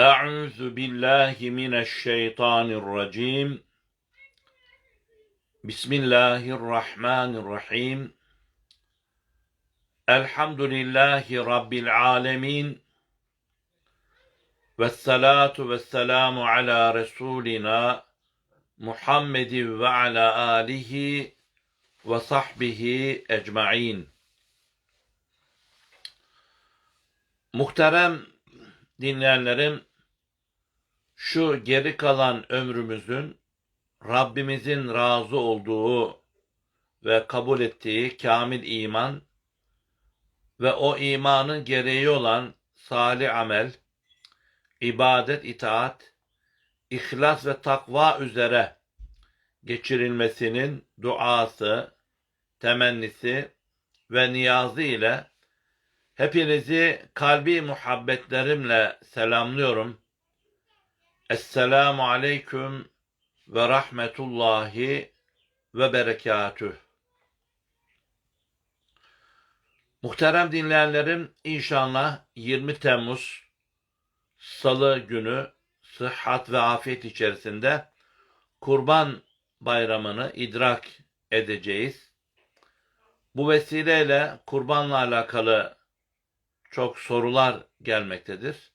Euzu billahi mineşşeytanirracim. Bismillahirrahmanirrahim. Elhamdülillahi Rabbil alemin. Vessalatu vesselamu ala Resulina Muhammedin ve ala alihi ve sahbihi ecmain. Muhterem dinleyenlerim, şu geri kalan ömrümüzün Rabbimizin razı olduğu ve kabul ettiği kamil iman ve o imanın gereği olan salih amel, ibadet, itaat, ihlas ve takva üzere geçirilmesinin duası, temennisi ve niyazı ile Hepinizi kalbi muhabbetlerimle selamlıyorum. Esselamu aleyküm ve rahmetullahi ve berekatüh. Muhterem dinleyenlerim inşallah 20 Temmuz Salı günü sıhhat ve afiyet içerisinde Kurban Bayramı'nı idrak edeceğiz. Bu vesileyle kurbanla alakalı çok sorular gelmektedir.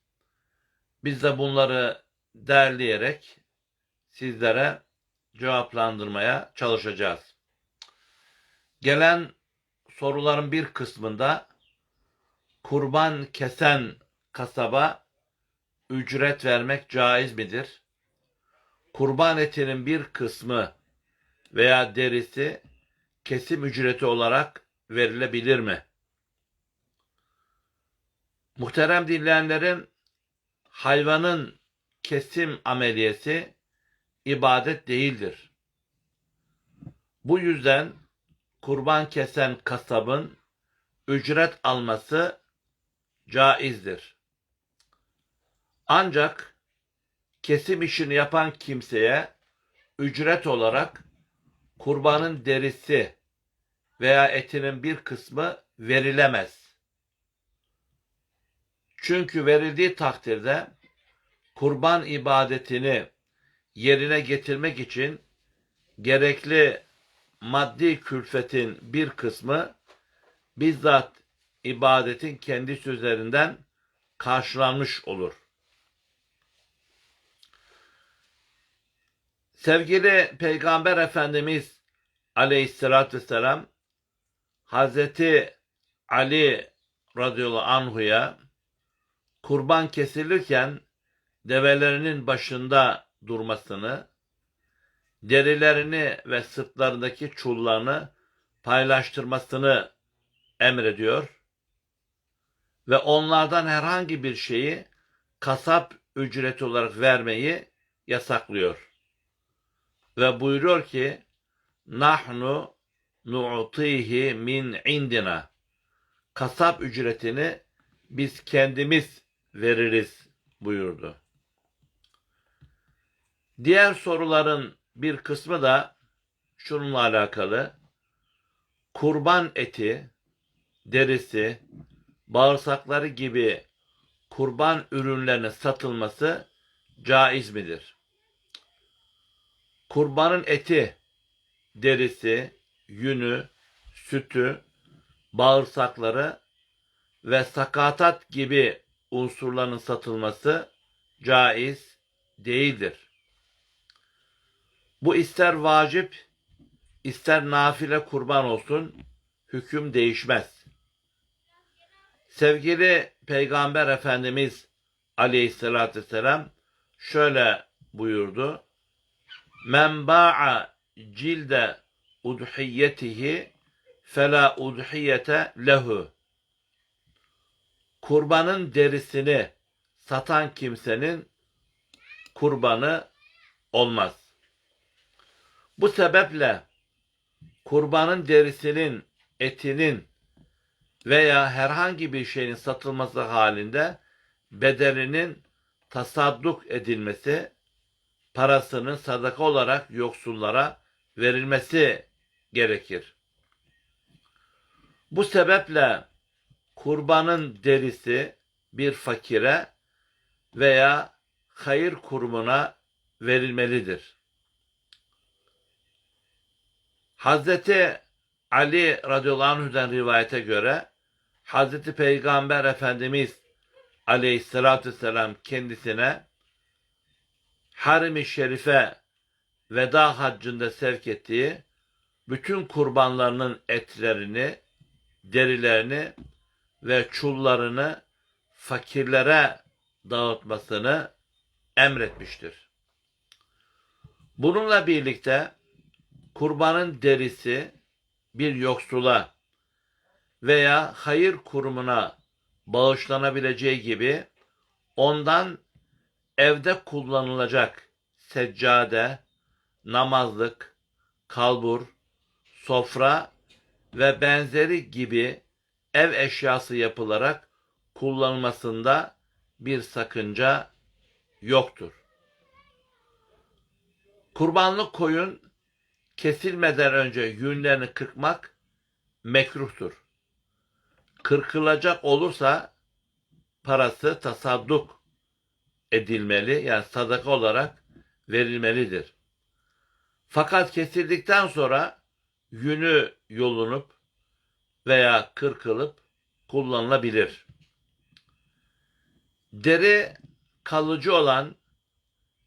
Biz de bunları derleyerek sizlere cevaplandırmaya çalışacağız. Gelen soruların bir kısmında kurban kesen kasaba ücret vermek caiz midir? Kurban etinin bir kısmı veya derisi kesim ücreti olarak verilebilir mi? Muhterem dinleyenlerim, hayvanın kesim ameliyesi ibadet değildir. Bu yüzden kurban kesen kasabın ücret alması caizdir. Ancak kesim işini yapan kimseye ücret olarak kurbanın derisi veya etinin bir kısmı verilemez. Çünkü verildiği takdirde kurban ibadetini yerine getirmek için gerekli maddi külfetin bir kısmı bizzat ibadetin kendisi üzerinden karşılanmış olur. Sevgili Peygamber Efendimiz Aleyhisselatü Vesselam Hazreti Ali radıyallahu anhuya kurban kesilirken develerinin başında durmasını, derilerini ve sırtlarındaki çullarını paylaştırmasını emrediyor ve onlardan herhangi bir şeyi kasap ücreti olarak vermeyi yasaklıyor. Ve buyuruyor ki nahnu nu'tihi min indina kasap ücretini biz kendimiz veririz buyurdu. Diğer soruların bir kısmı da şununla alakalı. Kurban eti, derisi, bağırsakları gibi kurban ürünlerinin satılması caiz midir? Kurbanın eti, derisi, yünü, sütü, bağırsakları ve sakatat gibi unsurların satılması caiz değildir. Bu ister vacip, ister nafile kurban olsun, hüküm değişmez. Sevgili Peygamber Efendimiz Aleyhisselatü Vesselam şöyle buyurdu. Men ba'a cilde udhiyetihi fela udhiyete lehu kurbanın derisini satan kimsenin kurbanı olmaz. Bu sebeple kurbanın derisinin, etinin veya herhangi bir şeyin satılması halinde bedelinin tasadduk edilmesi, parasının sadaka olarak yoksullara verilmesi gerekir. Bu sebeple kurbanın derisi bir fakire veya hayır kurumuna verilmelidir. Hazreti Ali radıyallahu anh'den rivayete göre Hazreti Peygamber Efendimiz aleyhissalatü vesselam kendisine Harim-i Şerife veda haccında sevk ettiği bütün kurbanlarının etlerini, derilerini ve çullarını fakirlere dağıtmasını emretmiştir. Bununla birlikte kurbanın derisi bir yoksula veya hayır kurumuna bağışlanabileceği gibi ondan evde kullanılacak seccade, namazlık, kalbur, sofra ve benzeri gibi ev eşyası yapılarak kullanılmasında bir sakınca yoktur. Kurbanlık koyun kesilmeden önce yünlerini kırpmak mekruhtur. Kırkılacak olursa parası tasadduk edilmeli yani sadaka olarak verilmelidir. Fakat kesildikten sonra yünü yolunup veya kırkılıp kullanılabilir. Deri kalıcı olan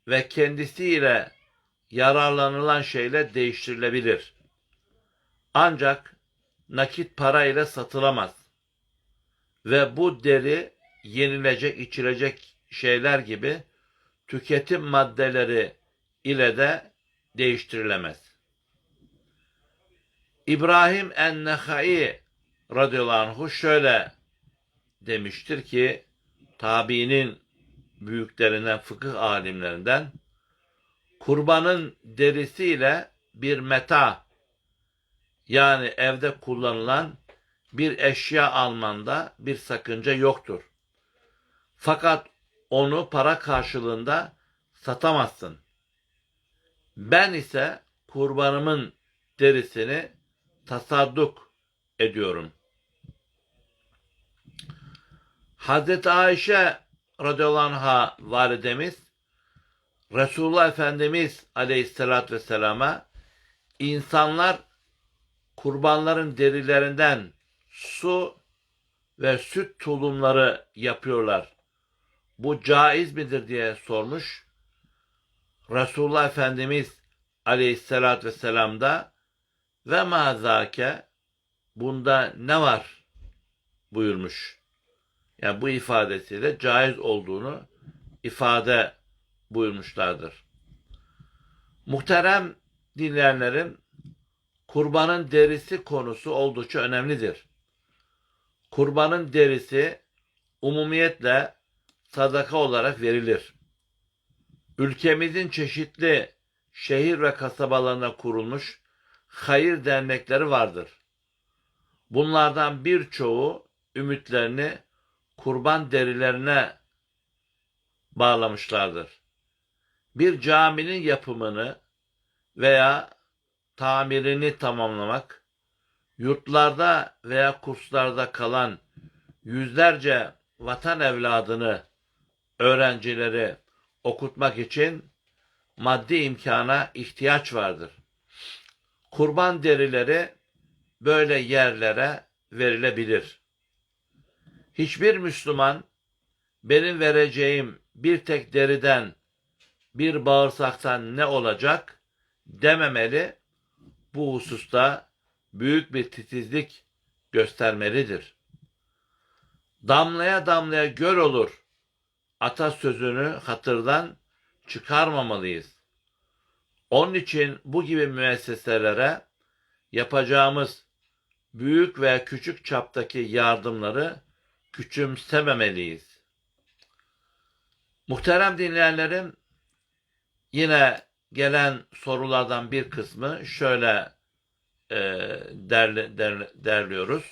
ve kendisiyle yararlanılan şeyle değiştirilebilir. Ancak nakit para ile satılamaz. Ve bu deri yenilecek, içilecek şeyler gibi tüketim maddeleri ile de değiştirilemez. İbrahim en-Nehai radıyallahu anhu şöyle demiştir ki tabiinin büyüklerinden, fıkıh alimlerinden kurbanın derisiyle bir meta yani evde kullanılan bir eşya almanda bir sakınca yoktur. Fakat onu para karşılığında satamazsın. Ben ise kurbanımın derisini tasadduk ediyorum. Hazreti Ayşe radıyallahu anh'a validemiz Resulullah Efendimiz aleyhissalatü vesselama insanlar kurbanların derilerinden su ve süt tulumları yapıyorlar. Bu caiz midir diye sormuş. Resulullah Efendimiz aleyhissalatü vesselam da ve mazake bunda ne var buyurmuş. Yani bu ifadesiyle caiz olduğunu ifade buyurmuşlardır. Muhterem dinleyenlerim, kurbanın derisi konusu oldukça önemlidir. Kurbanın derisi umumiyetle sadaka olarak verilir. Ülkemizin çeşitli şehir ve kasabalarına kurulmuş hayır dernekleri vardır. Bunlardan birçoğu ümitlerini kurban derilerine bağlamışlardır. Bir caminin yapımını veya tamirini tamamlamak, yurtlarda veya kurslarda kalan yüzlerce vatan evladını, öğrencileri okutmak için maddi imkana ihtiyaç vardır. Kurban derileri böyle yerlere verilebilir. Hiçbir Müslüman benim vereceğim bir tek deriden bir bağırsaktan ne olacak dememeli. Bu hususta büyük bir titizlik göstermelidir. Damlaya damlaya göl olur atasözünü hatırdan çıkarmamalıyız. Onun için bu gibi müesseselere yapacağımız büyük ve küçük çaptaki yardımları küçümsememeliyiz. Muhterem dinleyenlerim, yine gelen sorulardan bir kısmı şöyle e, derli, derli, derliyoruz.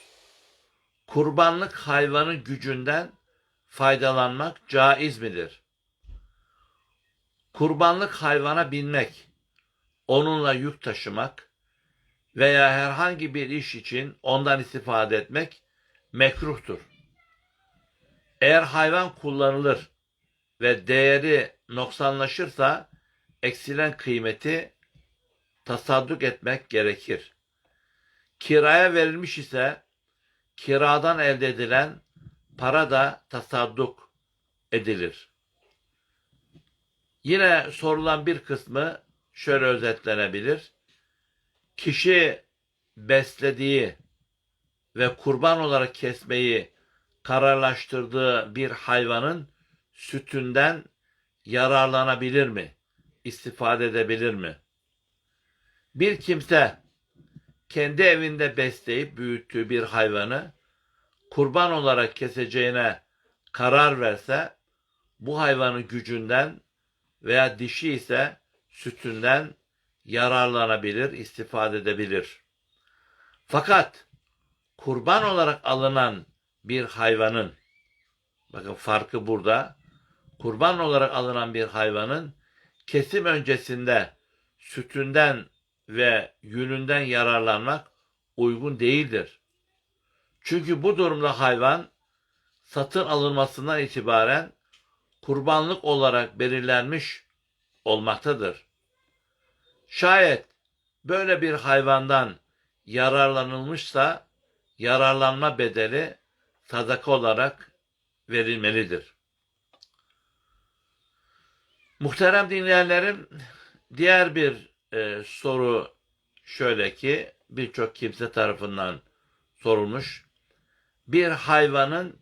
Kurbanlık hayvanın gücünden faydalanmak caiz midir? Kurbanlık hayvana binmek, onunla yük taşımak veya herhangi bir iş için ondan istifade etmek mekruhtur. Eğer hayvan kullanılır ve değeri noksanlaşırsa eksilen kıymeti tasadduk etmek gerekir. Kiraya verilmiş ise kiradan elde edilen para da tasadduk edilir. Yine sorulan bir kısmı şöyle özetlenebilir. Kişi beslediği ve kurban olarak kesmeyi kararlaştırdığı bir hayvanın sütünden yararlanabilir mi? İstifade edebilir mi? Bir kimse kendi evinde besleyip büyüttüğü bir hayvanı kurban olarak keseceğine karar verse bu hayvanın gücünden veya dişi ise sütünden yararlanabilir, istifade edebilir. Fakat kurban olarak alınan bir hayvanın bakın farkı burada kurban olarak alınan bir hayvanın kesim öncesinde sütünden ve yününden yararlanmak uygun değildir. Çünkü bu durumda hayvan satın alınmasından itibaren kurbanlık olarak belirlenmiş olmaktadır. Şayet böyle bir hayvandan yararlanılmışsa yararlanma bedeli sadaka olarak verilmelidir. Muhterem dinleyenlerim, diğer bir e, soru şöyle ki birçok kimse tarafından sorulmuş. Bir hayvanın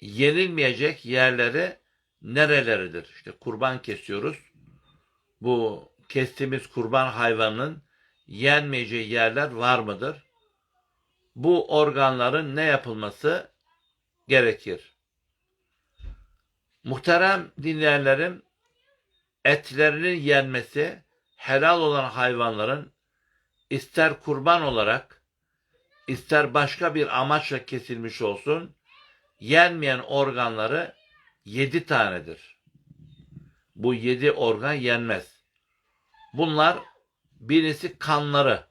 yenilmeyecek yerleri nereleridir? İşte kurban kesiyoruz. Bu kestiğimiz kurban hayvanının yenmeyeceği yerler var mıdır? Bu organların ne yapılması gerekir? Muhterem dinleyenlerim, etlerinin yenmesi helal olan hayvanların ister kurban olarak ister başka bir amaçla kesilmiş olsun yenmeyen organları yedi tanedir. Bu yedi organ yenmez. Bunlar birisi kanları.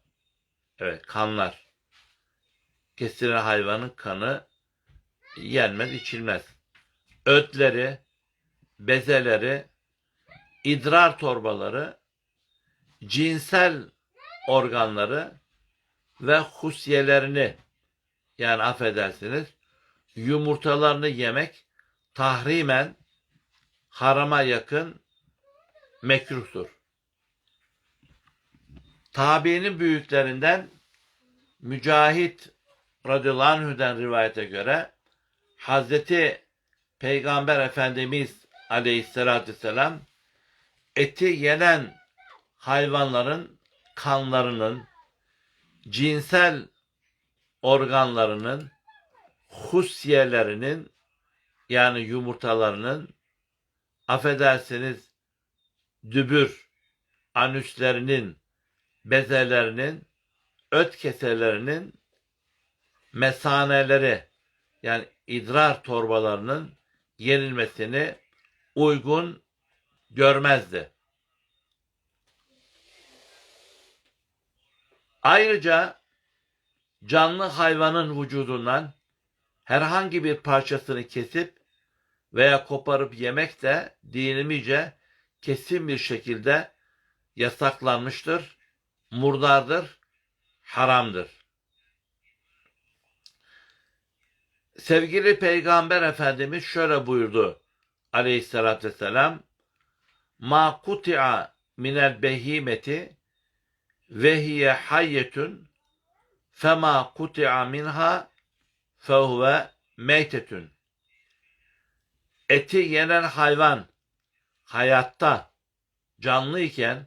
Evet kanlar. Kesilen hayvanın kanı yenmez, içilmez. Ötleri, bezeleri, idrar torbaları, cinsel organları ve husyelerini yani affedersiniz yumurtalarını yemek tahrimen harama yakın mekruhtur. Tabiinin büyüklerinden Mücahit radıyallahu anh'den rivayete göre Hazreti Peygamber Efendimiz aleyhissalatü vesselam eti yenen hayvanların kanlarının, cinsel organlarının, husyelerinin yani yumurtalarının affedersiniz dübür, anüslerinin, bezelerinin, öt keselerinin mesaneleri yani idrar torbalarının yenilmesini uygun görmezdi. Ayrıca canlı hayvanın vücudundan herhangi bir parçasını kesip veya koparıp yemek de dinimizce kesin bir şekilde yasaklanmıştır, murdardır, haramdır. Sevgili Peygamber Efendimiz şöyle buyurdu aleyhissalatü vesselam. Ma kuti'a minel behimeti ve hiye hayyetun fema kuti'a minha fehuve meytetun. Eti yenen hayvan hayatta canlı iken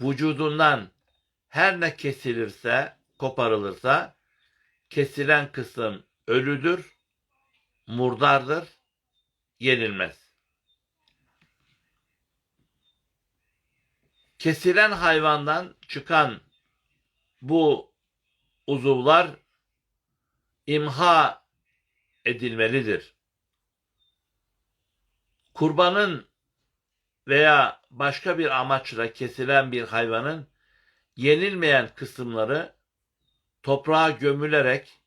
vücudundan her ne kesilirse koparılırsa kesilen kısım ölüdür, murdardır, yenilmez. Kesilen hayvandan çıkan bu uzuvlar imha edilmelidir. Kurbanın veya başka bir amaçla kesilen bir hayvanın yenilmeyen kısımları toprağa gömülerek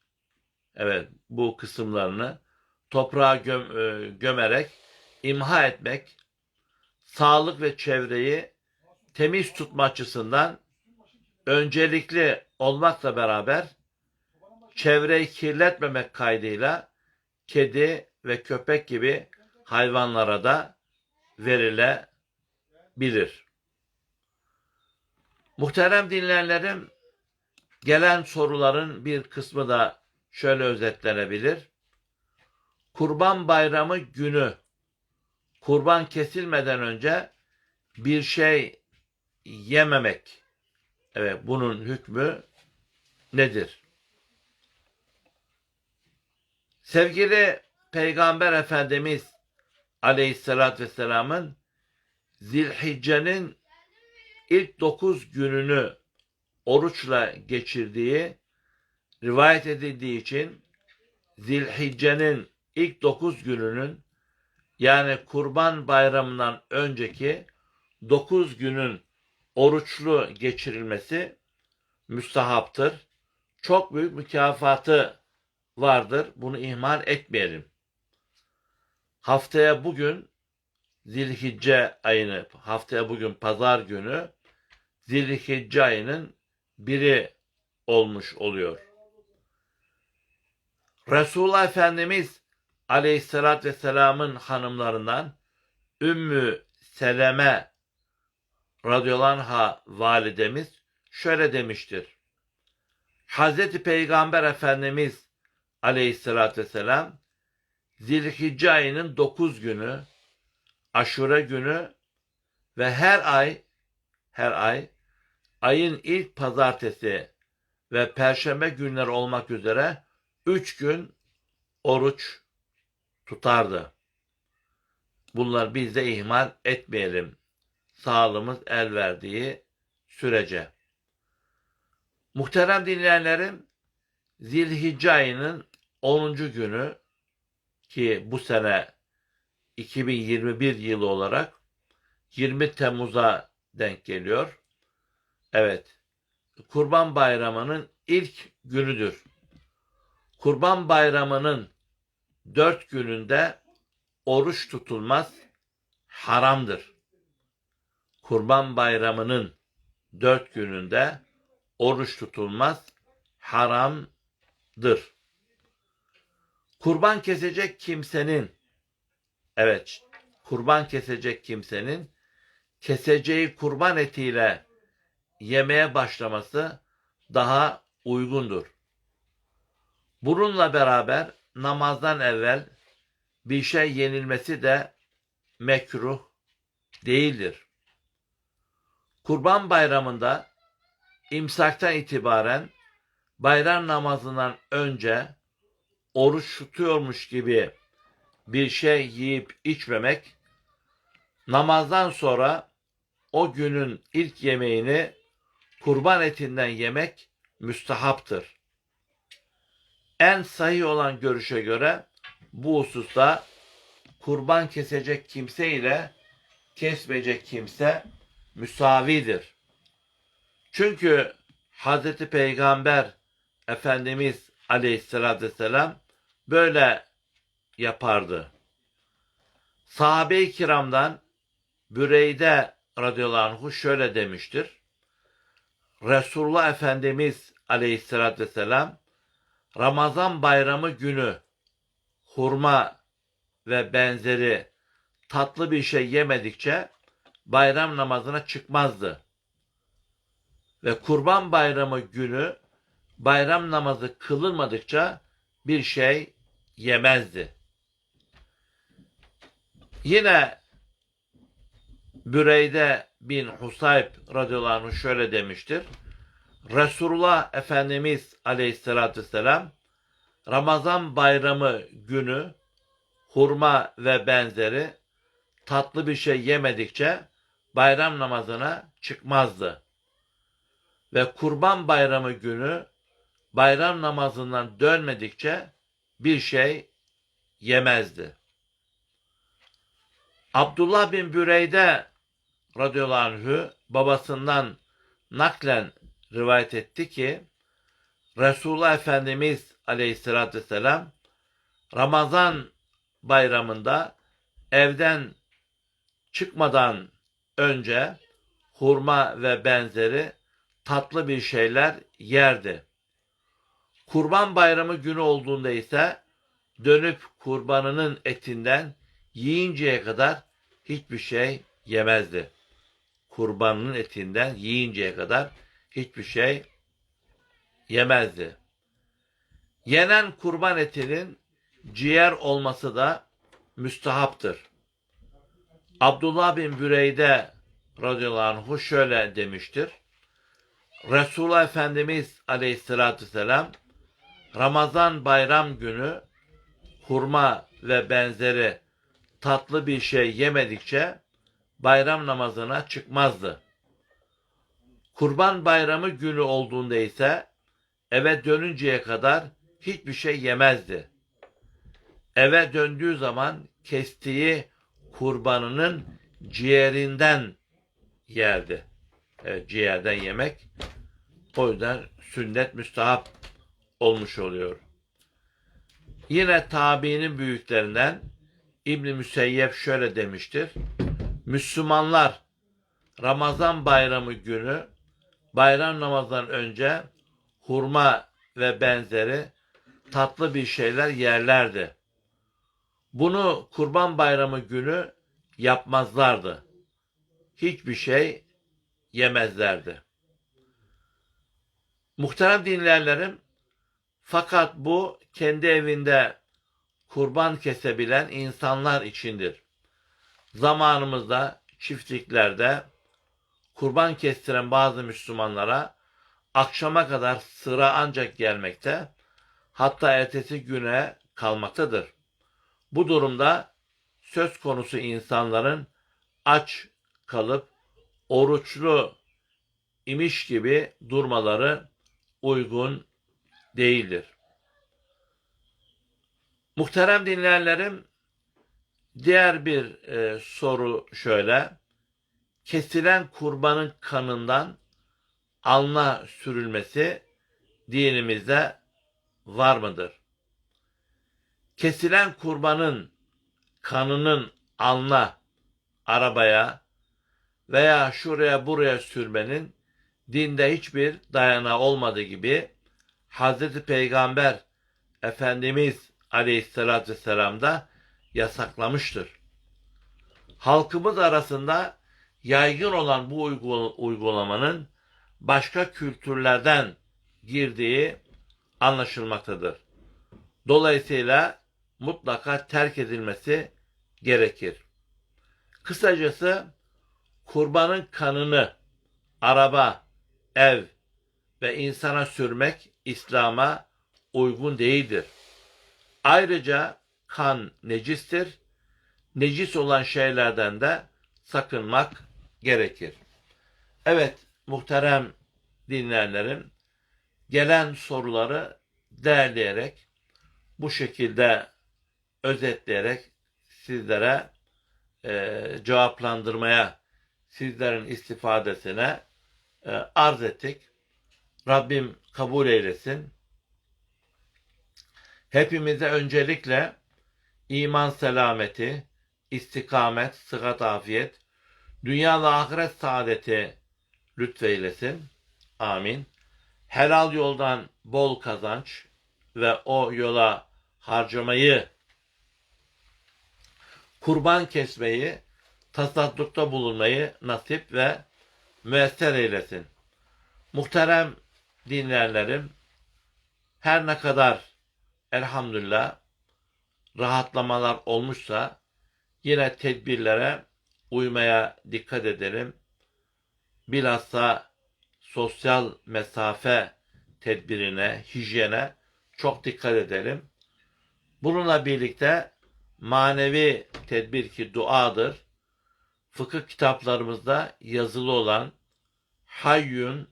evet bu kısımlarını toprağa göm, e, gömerek imha etmek, sağlık ve çevreyi temiz tutma açısından öncelikli olmakla beraber çevreyi kirletmemek kaydıyla kedi ve köpek gibi hayvanlara da verilebilir. Muhterem dinleyenlerim, gelen soruların bir kısmı da şöyle özetlenebilir. Kurban Bayramı günü kurban kesilmeden önce bir şey yememek. Evet, bunun hükmü nedir? Sevgili Peygamber Efendimiz Aleyhisselatü Vesselam'ın Zilhicce'nin ilk dokuz gününü oruçla geçirdiği rivayet edildiği için Zilhicce'nin ilk dokuz gününün yani Kurban Bayramı'ndan önceki dokuz günün oruçlu geçirilmesi müstahaptır. Çok büyük mükafatı vardır. Bunu ihmal etmeyelim. Haftaya bugün Zilhicce ayını, haftaya bugün pazar günü Zilhicce ayının biri olmuş oluyor. Resulullah Efendimiz Aleyhisselatü Vesselam'ın hanımlarından Ümmü Seleme radıyallahu validemiz şöyle demiştir. Hazreti Peygamber Efendimiz Aleyhisselatü Vesselam Zilhicce ayının 9 günü, aşure günü ve her ay her ay ayın ilk pazartesi ve perşembe günleri olmak üzere 3 gün oruç tutardı. Bunlar biz de ihmal etmeyelim. Sağlığımız el verdiği sürece. Muhterem dinleyenlerim, Zilhicce ayının 10. günü ki bu sene 2021 yılı olarak 20 Temmuz'a denk geliyor. Evet, Kurban Bayramı'nın ilk günüdür. Kurban Bayramı'nın dört gününde oruç tutulmaz, haramdır. Kurban Bayramı'nın dört gününde oruç tutulmaz, haramdır. Kurban kesecek kimsenin, evet, kurban kesecek kimsenin keseceği kurban etiyle yemeye başlaması daha uygundur. Bununla beraber namazdan evvel bir şey yenilmesi de mekruh değildir. Kurban bayramında imsaktan itibaren bayram namazından önce oruç tutuyormuş gibi bir şey yiyip içmemek, namazdan sonra o günün ilk yemeğini kurban etinden yemek müstahaptır. En sahih olan görüşe göre bu hususta kurban kesecek kimse ile kesmeyecek kimse müsavidir. Çünkü Hz. Peygamber Efendimiz Aleyhisselatü Vesselam böyle yapardı. Sahabe-i kiramdan Büreyde radıyallahu anh şöyle demiştir. Resulullah Efendimiz Aleyhisselatü Vesselam Ramazan bayramı günü hurma ve benzeri tatlı bir şey yemedikçe bayram namazına çıkmazdı. Ve kurban bayramı günü bayram namazı kılınmadıkça bir şey yemezdi. Yine Büreyde bin Husayb radıyallahu anh şöyle demiştir. Resulullah Efendimiz aleyhissalatü vesselam Ramazan bayramı günü hurma ve benzeri tatlı bir şey yemedikçe bayram namazına çıkmazdı. Ve kurban bayramı günü bayram namazından dönmedikçe bir şey yemezdi. Abdullah bin Büreyde radıyallahu anh'ü babasından naklen rivayet etti ki Resulullah Efendimiz aleyhissalatü vesselam Ramazan bayramında evden çıkmadan önce hurma ve benzeri tatlı bir şeyler yerdi. Kurban bayramı günü olduğunda ise dönüp kurbanının etinden yiyinceye kadar hiçbir şey yemezdi. Kurbanının etinden yiyinceye kadar hiçbir şey yemezdi. Yenen kurban etinin ciğer olması da müstahaptır. Abdullah bin Büreyde radıyallahu anhu şöyle demiştir. Resulullah Efendimiz aleyhissalatü vesselam Ramazan bayram günü hurma ve benzeri tatlı bir şey yemedikçe bayram namazına çıkmazdı. Kurban bayramı günü olduğunda ise eve dönünceye kadar hiçbir şey yemezdi. Eve döndüğü zaman kestiği kurbanının ciğerinden yerdi. Evet, ciğerden yemek o yüzden sünnet müstahap olmuş oluyor. Yine tabiinin büyüklerinden İbn Müseyyep şöyle demiştir. Müslümanlar Ramazan bayramı günü bayram namazından önce hurma ve benzeri tatlı bir şeyler yerlerdi. Bunu kurban bayramı günü yapmazlardı. Hiçbir şey yemezlerdi. Muhterem dinleyenlerim, fakat bu kendi evinde kurban kesebilen insanlar içindir. Zamanımızda çiftliklerde kurban kestiren bazı Müslümanlara akşama kadar sıra ancak gelmekte, hatta ertesi güne kalmaktadır. Bu durumda söz konusu insanların aç kalıp oruçlu imiş gibi durmaları uygun değildir. Muhterem dinleyenlerim, diğer bir e, soru şöyle. Kesilen kurbanın kanından alna sürülmesi dinimizde var mıdır? Kesilen kurbanın kanının alna, arabaya veya şuraya buraya sürmenin dinde hiçbir dayanağı olmadığı gibi Hazreti Peygamber Efendimiz Aleyhisselatü Vesselam da yasaklamıştır. Halkımız arasında yaygın olan bu uygulamanın başka kültürlerden girdiği anlaşılmaktadır. Dolayısıyla mutlaka terk edilmesi gerekir. Kısacası kurbanın kanını araba, ev ve insana sürmek İslam'a uygun değildir. Ayrıca kan necistir. Necis olan şeylerden de sakınmak gerekir. Evet muhterem dinleyenlerim gelen soruları değerleyerek bu şekilde özetleyerek sizlere e, cevaplandırmaya sizlerin istifadesine e, arz ettik. Rabbim kabul eylesin. Hepimize öncelikle iman selameti, istikamet, sıhhat afiyet, dünya ve ahiret saadeti lütfeylesin. Amin. Helal yoldan bol kazanç ve o yola harcamayı, kurban kesmeyi, tasaddukta bulunmayı nasip ve müesser eylesin. Muhterem dinleyenlerim, her ne kadar elhamdülillah rahatlamalar olmuşsa yine tedbirlere uymaya dikkat edelim. Bilhassa sosyal mesafe tedbirine, hijyene çok dikkat edelim. Bununla birlikte manevi tedbir ki duadır. Fıkıh kitaplarımızda yazılı olan Hayyun,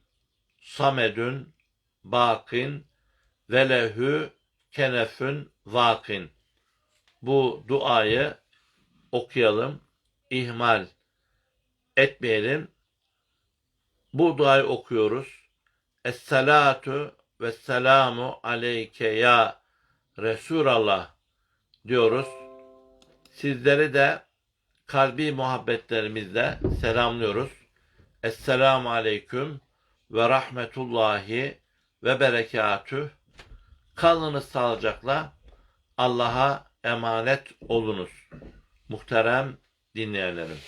Samedün, Bakin, Velehü, Kenefün, Vakin. Bu duayı okuyalım, ihmal etmeyelim. Bu duayı okuyoruz. Esselatu ve selamu aleyke ya Resulallah diyoruz. Sizleri de kalbi muhabbetlerimizle selamlıyoruz. Esselamu Aleyküm ve Rahmetullahi ve Berekatüh. Kalınız sağlıcakla. Allah'a emanet olunuz. Muhterem dinleyenlerim.